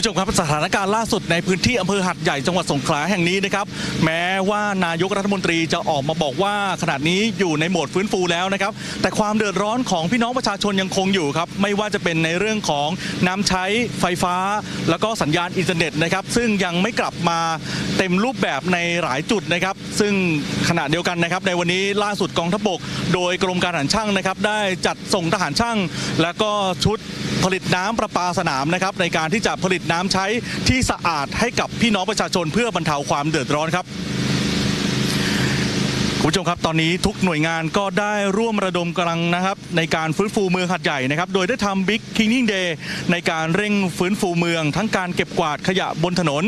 ผู้ชมครับสถานการณ์ล่าสุดในพื้นที่อำเภอหัดใหญ่จังหวัดสงขลาแห่งนี้นะครับ แม้ว่านายกรัฐมนตรีจะออกมาบอกว่าขณะนี้อยู่ในโหมดฟื้นฟูแล้วนะครับ แต่ความเดือดร้อนของพี่น้องประชาชนยังคงอยู่ครับ ไม่ว่าจะเป็นในเรื่องของน้ำใช้ไฟฟ้า แล้วก็สัญญาณอินเทอร์เน็ตนะครับ ซึ่งยังไม่กลับมาเต็มรูปแบบในหลายจุดนะครับ ซึ่งขณะเดียวกันนะครับ ในวันนี้ล่าสุดกองทัพบก โดยกรมการทหารช่างนะครับ ได้จัดส่งทหารช่าง แล้วก็ชุดผลิตน้ำประปาสนามนะครับในการที่จะผลิตน้ำใช้ที่สะอาดให้กับพี่น้องประชาชนเพื่อบรรเทาความเดือดร้อนครับ คุณผู้ชมครับตอนนี้ทุกหน่วยงานก็ได้ร่วมระดมกำลังนะครับ ในการฟื้นฟูเมืองหัดใหญ่นะครับ โดยได้ทำบิ๊กคิงนิ่งเดย์ในการเร่งฟื้นฟูเมือง ทั้งการเก็บกวาดขยะบนถนน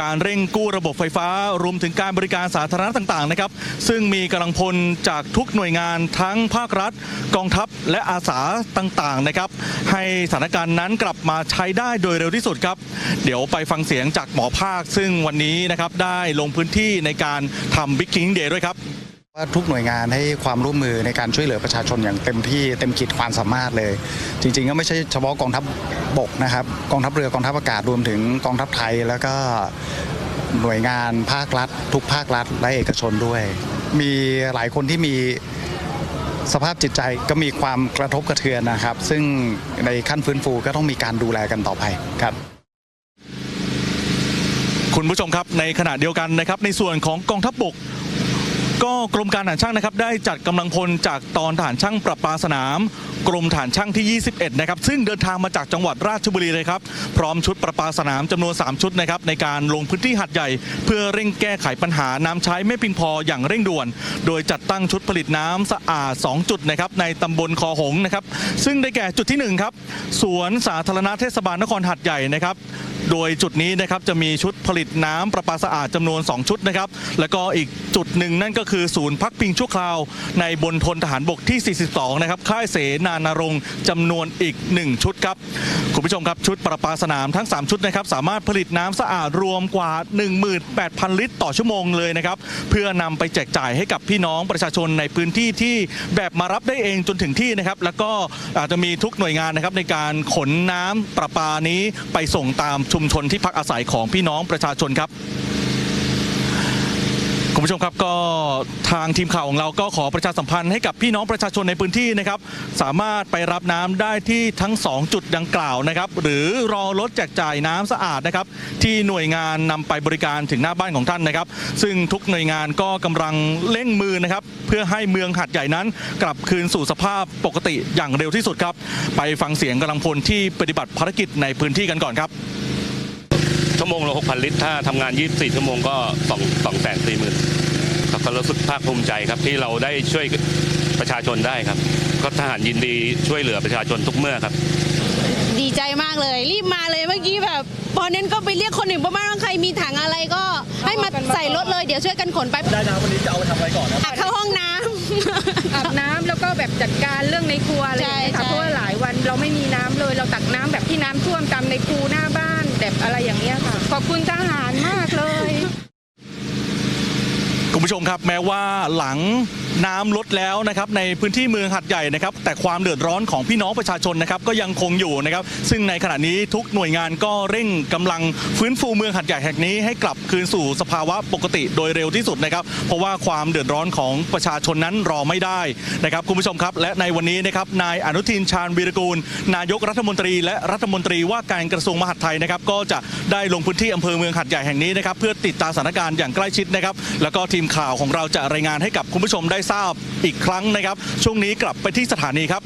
การเร่งกู้ระบบไฟฟ้า รวมถึงการบริการสาธารณะต่างๆนะครับ ซึ่งมีกำลังพลจากทุกหน่วยงานทั้งภาครัฐ กองทัพและอาสาต่างๆนะครับ ให้สถานการณ์นั้นกลับมาใช้ได้โดยเร็วที่สุดครับ เดี๋ยวไปฟังเสียงจากหมอภาค ซึ่งวันนี้นะครับได้ลงพื้นที่ในการทำบิ๊กคิงเดย์ด้วยครับ ว่าทุกหน่วยงานให้ความร่วมมือในการช่วยเหลือประชาชนอย่างเต็มที่เต็มขีดความสามารถเลย จริง ๆ ก็ไม่ใช่เฉพาะกองทัพบกนะครับกองทัพเรือกองทัพอากาศรวมถึงกองทัพไทย แล้วก็หน่วยงานภาครัฐ ทุกภาครัฐและเอกชนด้วย มีหลายคนที่มีสภาพจิตใจก็มีความกระทบกระเทือนนะครับ ซึ่งในขั้นฟื้นฟูก็ต้องมีการดูแลกันต่อไปครับคุณผู้ชมครับในขณะเดียวกันนะครับในส่วนของกองทัพบก ก็กรมการทหารช่างนะครับได้จัดกำลังพลจากตอนทหารช่างประปาสนาม กรมฐานช่างที่ 21 นะครับ ซึ่งเดินทางมาจากจังหวัดราชบุรีเลยครับ พร้อมชุดประปาสนามจำนวน 3 ชุดนะครับในการลงพื้นที่หัดใหญ่ เพื่อเร่งแก้ไขปัญหาน้ำใช้ไม่เพียงพออย่างเร่งด่วน โดยจัดตั้งชุดผลิตน้ำสะอาด 2 จุดนะครับในตำบลคอหงนะครับ ซึ่งได้แก่จุดที่1ครับสวนสาธารณะเทศบาลนครหัดใหญ่นะครับ โดยจุดนี้นะครับจะมีชุดผลิตน้ำประปาสะอาดจำนวน 2 ชุดนะครับ แล้วก็อีกจุดหนึ่งนั่นก็คือศูนย์พักพิงชั่วคราว ในบนทนทหารบกที่ 42 นะครับ ค่ายเสนานรงค์จำนวนอีก 1 ชุดครับ คุณผู้ชมครับชุดประปาสนามทั้ง 3 ชุดนะครับสามารถผลิตน้ำสะอาดรวมกว่า 18,000 ลิตร ต่อชั่วโมงเลยนะครับ เพื่อนำไปแจกจ่ายให้กับพี่น้องประชาชนในพื้นที่ที่แบบมารับได้เองจนถึงที่นะครับ แล้วก็อาจจะมีทุกหน่วยงานนะครับในการขนน้ำประปานี้ไปส่งตามชุมชนที่พักอาศัยของพี่น้องประชาชนครับคุณผู้ชมครับก็ทางทีมข่าวของเราก็ขอประชาสัมพันธ์ให้กับพี่น้องประชาชนในพื้นที่นะครับ สามารถไปรับน้ำได้ที่ทั้ง 2 จุดดังกล่าวนะครับ หรือรอรถแจกจ่ายน้ำสะอาดนะครับ ที่หน่วยงานนำไปบริการถึงหน้าบ้านของท่านนะครับ ซึ่งทุกหน่วยงานก็กำลังเร่งมือนะครับ เพื่อให้เมืองหัดใหญ่นั้น กลับคืนสู่สภาพปกติอย่างเร็วที่สุดครับ ไปฟังเสียงกำลังพลที่ปฏิบัติภารกิจในพื้นที่กันก่อนครับ ชั่วโมงละ6,000ลิตร ถ้าทำงาน 24 ชั่วโมงก็2 2แสนสี่หมื่นครับก็รู้สึกภาคภูมิใจครับที่เราได้ช่วยประชาชนได้ครับ ก็ทหารยินดีช่วยเหลือประชาชนทุกเมื่อครับ ดีใจมากเลย รีบมาเลยเมื่อกี้แบบพอเน้นก็ไปเรียกคนหนึ่งประมาณว่าใครมีถังอะไรก็ ให้มาใส่รถเลยเดี๋ยวช่วยกันขนไปได้น้ำวันนี้จะเอาไปทำอะไรก่อนครับอัดเข้าห้องน้ำอาบน้ำแล้วก็แบบจัดการเรื่องในครัวอะไรอย่างเงี้ยใช่ค่ะใช่เพราะว่าหลายวันเราไม่มีน้ำเลยเราตักน้ำแบบที่น้ำท่วมตามในคูหน้าบ้านแบบ อะไรอย่างเงี้ยค่ะ ขอบคุณทหารมาก ผู้ชมครับแม้ว่าหลังน้ำลดแล้วนะครับในพื้นที่เมืองหัดใหญ่นะครับแต่ความเดือดร้อนของพี่น้องประชาชนนะครับก็ยังคงอยู่นะครับซึ่งในขณะนี้ทุกหน่วยงานก็เร่งกำลังฟื้นฟูเมืองหัดใหญ่แห่งนี้ให้กลับคืนสู่สภาวะปกติโดยเร็วที่สุดนะครับ เพราะว่าความเดือดร้อนของประชาชนนั้นรอไม่ได้นะครับคุณผู้ชมครับ และในวันนี้นะครับนายอนุทินชาญวีรกูล นายกรัฐมนตรี และรัฐมนตรีว่าการกระทรวงมหาดไทยนะครับก็จะได้ลงพื้นที่อำเภอเมืองหัดใหญ่แห่งนี้นะครับเพื่อติดตามสถานการณ์อย่างใกล้ชิดนะครับแล้วก็ทีมข่าวของเราจะรายงานให้กับคุณผู้ชมได้ทราบอีกครั้งนะครับ ช่วงนี้กลับไปที่สถานีครับ